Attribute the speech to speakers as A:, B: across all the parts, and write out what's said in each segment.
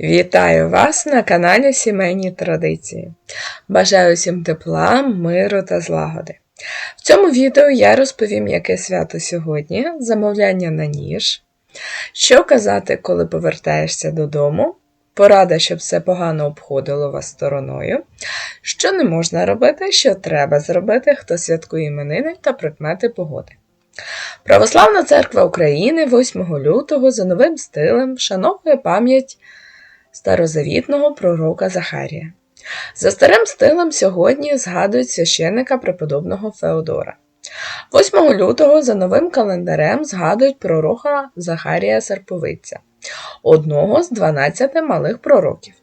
A: Вітаю вас на каналі Сімейні Традиції. Бажаю всім тепла, миру та злагоди. В цьому відео я розповім, яке свято сьогодні, замовляння на ніж, що казати, коли повертаєшся додому, порада, щоб все погано обходило вас стороною, що не можна робити, що треба зробити, хто святкує іменини та прикмети погоди. Православна церква України 8 лютого за новим стилем вшановує пам'ять старозавітного пророка Захарія. За старим стилем сьогодні згадують священника преподобного Феодора. 8 лютого за новим календарем згадують пророка Захарія Серповиця, одного з 12 малих пророків.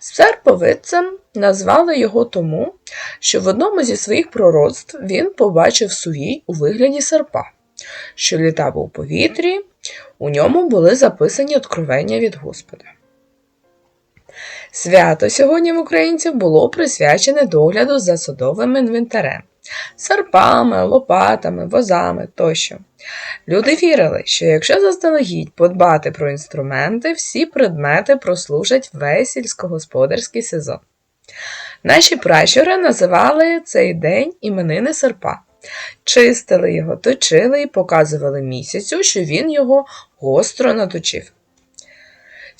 A: Серповидцем назвали його тому, що в одному зі своїх пророцтв він побачив сувій у вигляді серпа, що літав у повітрі, у ньому були записані откровення від Господа. Свято сьогодні в українців було присвячене догляду за садовим інвентарем, серпами, лопатами, возами тощо. Люди вірили, що якщо заздалегідь подбати про інструменти, всі предмети прослужать весь сільськогосподарський сезон. Наші пращури називали цей день іменини серпа, чистили його, точили і показували місяцю, що він його гостро наточив.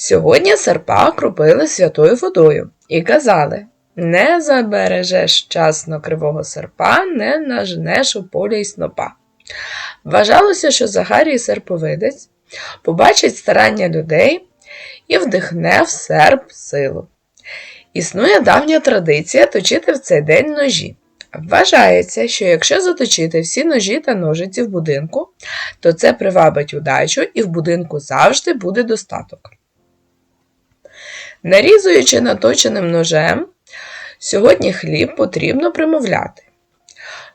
A: Сьогодні серпа кропили святою водою і казали не забережеш часно кривого серпа, не нажнеш у полі й снопа. Вважалося, що Захарій серповидець побачить старання людей і вдихне в серп силу. Існує давня традиція точити в цей день ножі. Вважається, що якщо заточити всі ножі та ножиці в будинку, то це привабить удачу і в будинку завжди буде достаток. Нарізуючи наточеним ножем, сьогодні хліб потрібно примовляти.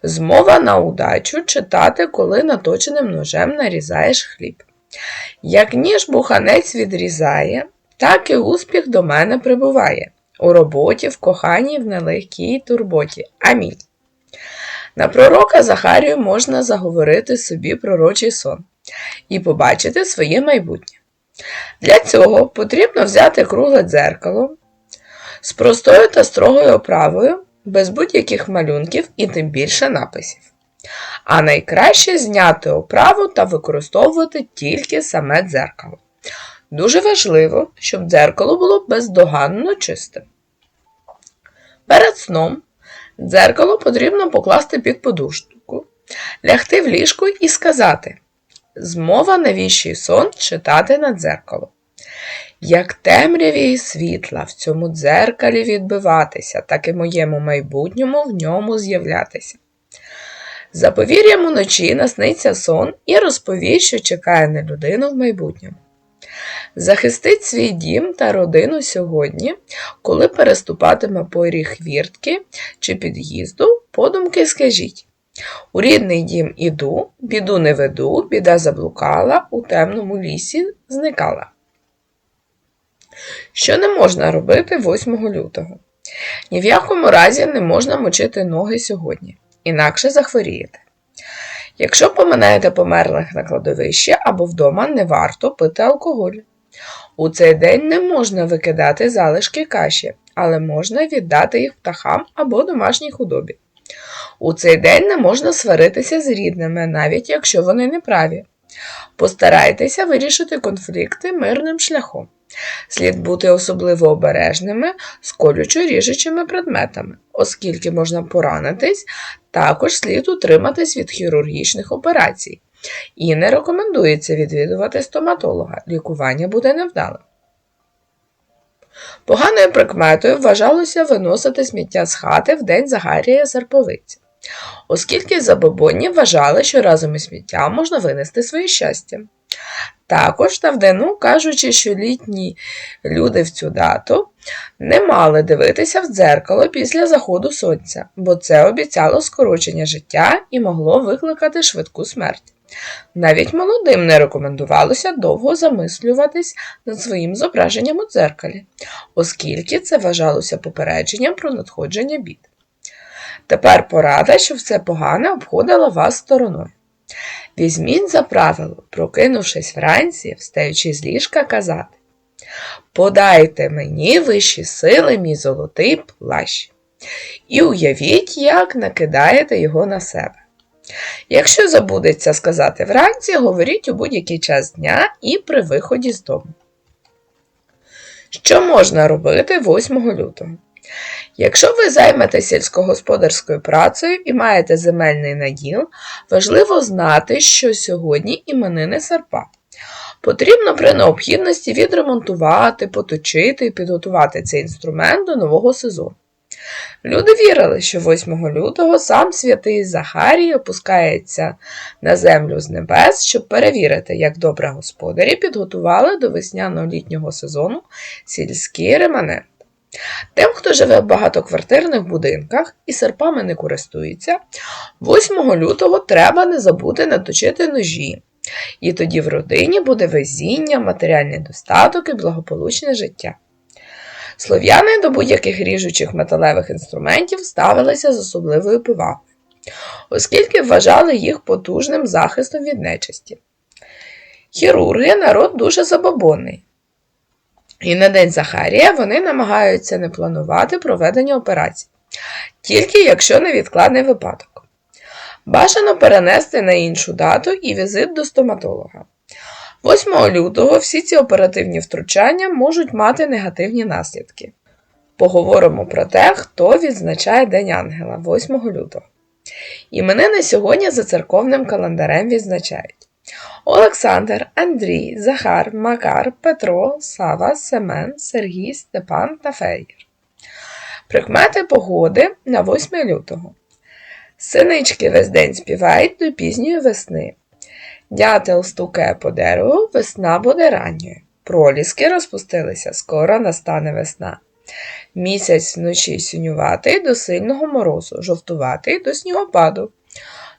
A: Змова на удачу читати, коли наточеним ножем нарізаєш хліб. Як ніж буханець відрізає, так і успіх до мене прибуває. У роботі, в коханні, в нелегкій турботі. Амінь. На пророка Захарію можна заговорити собі пророчий сон і побачити своє майбутнє. Для цього потрібно взяти кругле дзеркало з простою та строгою оправою, без будь-яких малюнків і тим більше написів. А найкраще зняти оправу та використовувати тільки саме дзеркало. Дуже важливо, щоб дзеркало було бездоганно чистим. Перед сном дзеркало потрібно покласти під подушку, лягти в ліжко і сказати Змова на віщий сон читати на дзеркало. Як темряві і світла в цьому дзеркалі відбиватися, так і моєму майбутньому в ньому з'являтися. За повір'ям уночі насниться сон і розповість, що чекає на людину в майбутньому. Захистить свій дім та родину сьогодні, коли переступатиме поріг хвіртки чи під'їзду, подумки скажіть. У рідний дім іду, біду не веду, біда заблукала, у темному лісі зникала. Що не можна робити 8 лютого? Ні в якому разі не можна мочити ноги сьогодні, інакше захворієте. Якщо поминаєте померлих на кладовищі або вдома, не варто пити алкоголь. У цей день не можна викидати залишки каші, але можна віддати їх птахам або домашній худобі. У цей день не можна сваритися з рідними, навіть якщо вони неправі. Постарайтеся вирішити конфлікти мирним шляхом. Слід бути особливо обережними з колючо ріжучими предметами, оскільки можна поранитись, також слід утриматись від хірургічних операцій. І не рекомендується відвідувати стоматолога, лікування буде невдалим. Поганою прикметою вважалося виносити сміття з хати в день Загарія Серповиці, оскільки забобонні вважали, що разом із сміттям можна винести своє щастя. Також давдину, кажучи, що літні люди в цю дату не мали дивитися в дзеркало після заходу сонця, бо це обіцяло скорочення життя і могло викликати швидку смерть. Навіть молодим не рекомендувалося довго замислюватись над своїм зображенням у дзеркалі, оскільки це вважалося попередженням про надходження бід. Тепер порада, що все погане обходило вас стороною. Візьміть за правило, прокинувшись вранці, встаючи з ліжка, казати Подайте мені вищі сили, мій золотий плащ. І уявіть, як накидаєте його на себе. Якщо забудеться сказати вранці, говоріть у будь-який час дня і при виході з дому. Що можна робити 8 лютого? Якщо ви займетеся сільськогосподарською працею і маєте земельний наділ, важливо знати, що сьогодні іменини серпа. Потрібно при необхідності відремонтувати, поточити і підготувати цей інструмент до нового сезону. Люди вірили, що 8 лютого сам святий Захарій опускається на землю з небес, щоб перевірити, як добре господарі підготували до весняно-літнього сезону сільський реманент. Тим, хто живе в багатоквартирних будинках і серпами не користується, 8 лютого треба не забути наточити ножі. І тоді в родині буде везіння, матеріальний достаток і благополучне життя. Слов'яни до будь-яких ріжучих металевих інструментів ставилися з особливою повагою, оскільки вважали їх потужним захистом від нечисті. Хірурги народ дуже забобонний. І на День Захарія вони намагаються не планувати проведення операцій, тільки якщо невідкладний випадок. Бажано перенести на іншу дату і візит до стоматолога. 8 лютого всі ці оперативні втручання можуть мати негативні наслідки. Поговоримо про те, хто відзначає День Ангела 8 лютого. Іменини сьогодні за церковним календарем відзначають Олександр, Андрій, Захар, Макар, Петро, Сава, Семен, Сергій, Степан та Феєр. Прикмети погоди на 8 лютого. Синички весь день співають до пізньої весни. Дятел стукає по дереву, весна буде ранньою. Проліски розпустилися, скоро настане весна. Місяць вночі синюватий до сильного морозу, жовтуватий до снігопаду.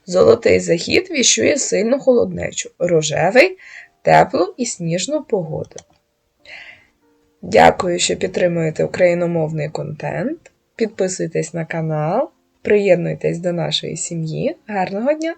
A: Золотий захід віщує сильну холоднечу, рожевий, теплу і сніжну погоду. Дякую, що підтримуєте україномовний контент. Підписуйтесь на канал, приєднуйтесь до нашої сім'ї. Гарного дня!